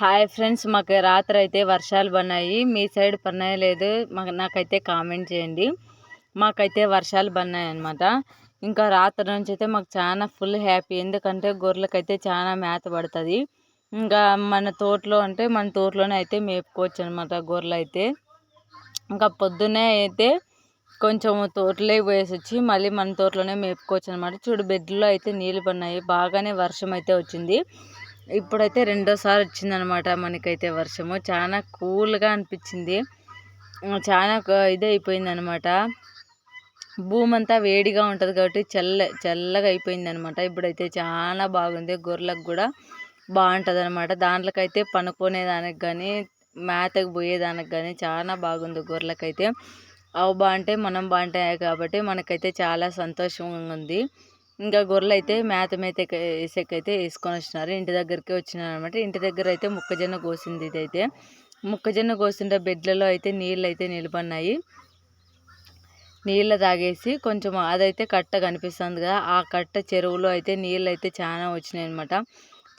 Hi friends మాకు రాత్రి అయితే వర్షాలు పడినాయి. మీ సైడ్ పడినాయో లేదు మాకు నాకైతే కామెంట్ చేయండి. మాకైతే వర్షాలు పడినాయి అనమాట ఇంకా రాత్రి నుంచి అయితే మాకు చాలా ఫుల్ హ్యాపీ. ఎందుకంటే గొర్రెలకైతే చాలా మేత పడుతుంది. ఇంకా మన తోటలో అంటే మన తోటలోనే అయితే మేపుకోవచ్చు అనమాట గొర్రెలు అయితే ఇంకా పొద్దున్నే అయితే కొంచెం తోటలో పోయేసి వచ్చి మళ్ళీ మన తోటలోనే మేపుకోవచ్చు అనమాట చూడు బెడ్లో అయితే నీళ్ళు పడినాయి. బాగానే వర్షం అయితే వచ్చింది. ఇప్పుడైతే రెండోసారి వచ్చిందనమాట మనకైతే వర్షము. చాలా కూల్గా అనిపించింది. చాలా ఇది అయిపోయింది అనమాట భూమి అంతా వేడిగా ఉంటుంది కాబట్టి చల్ల చల్లగా అయిపోయిందనమాట. ఇప్పుడైతే చాలా బాగుంది. గొర్రెలకు కూడా బాగుంటుంది అనమాట దాంట్లోకైతే పనుకునేదానికి కానీ మేతకు పోయేదానికి కానీ చాలా బాగుంది గొర్రెలకైతే. అవి బాగుంటాయి మనం బాగుంటాయి కాబట్టి మనకైతే చాలా సంతోషంగా ఉంది. ఇంకా గొర్రెలు అయితే మేత మేత వేసేకైతే వేసుకొని వచ్చినారు. ఇంటి దగ్గరికి వచ్చినారు అనమాట ఇంటి దగ్గర అయితే మొక్కజొన్న కోసింది ఇదైతే. మొక్కజొన్న కోసిన బెడ్లలో అయితే నీళ్ళు అయితే నిలబడినాయి. నీళ్ళు తాగేసి కొంచెం అదైతే కట్ట కనిపిస్తుంది కదా ఆ కట్ట చెరువులో అయితే నీళ్ళు అయితే చాలా వచ్చినాయి అనమాట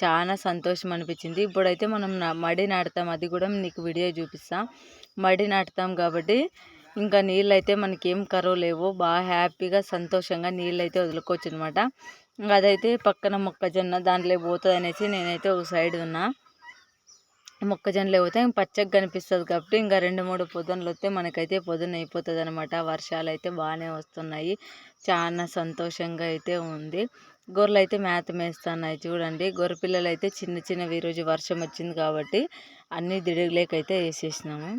చాలా సంతోషం అనిపించింది. ఇప్పుడైతే మనం మడి నాటుతాం. అది కూడా నీకు వీడియో చూపిస్తాం. మడి నాటుతాం కాబట్టి ఇంకా నీళ్ళు అయితే మనకి ఏం కరువు లేవు. బాగా హ్యాపీగా సంతోషంగా నీళ్ళు అయితే వదులుకోవచ్చు అనమాట అదైతే పక్కన మొక్కజొన్న దాంట్లో పోతుంది అనేసి నేనైతే ఒక సైడ్ ఉన్నా. మొక్కజొన్నలు పోతే పచ్చగా కనిపిస్తుంది కాబట్టి ఇంకా రెండు మూడు పొదనలు వస్తే మనకైతే పొద్దున అయిపోతుంది అనమాట వర్షాలు అయితే బాగానే వస్తున్నాయి. చాలా సంతోషంగా అయితే ఉంది. గొర్రెలు అయితే మేత మేస్తున్నాయి చూడండి. గొర్రె పిల్లలు అయితే చిన్న చిన్నవి ఈరోజు వర్షం వచ్చింది కాబట్టి అన్నీ దిడుగులేకైతే వేసేసినాము.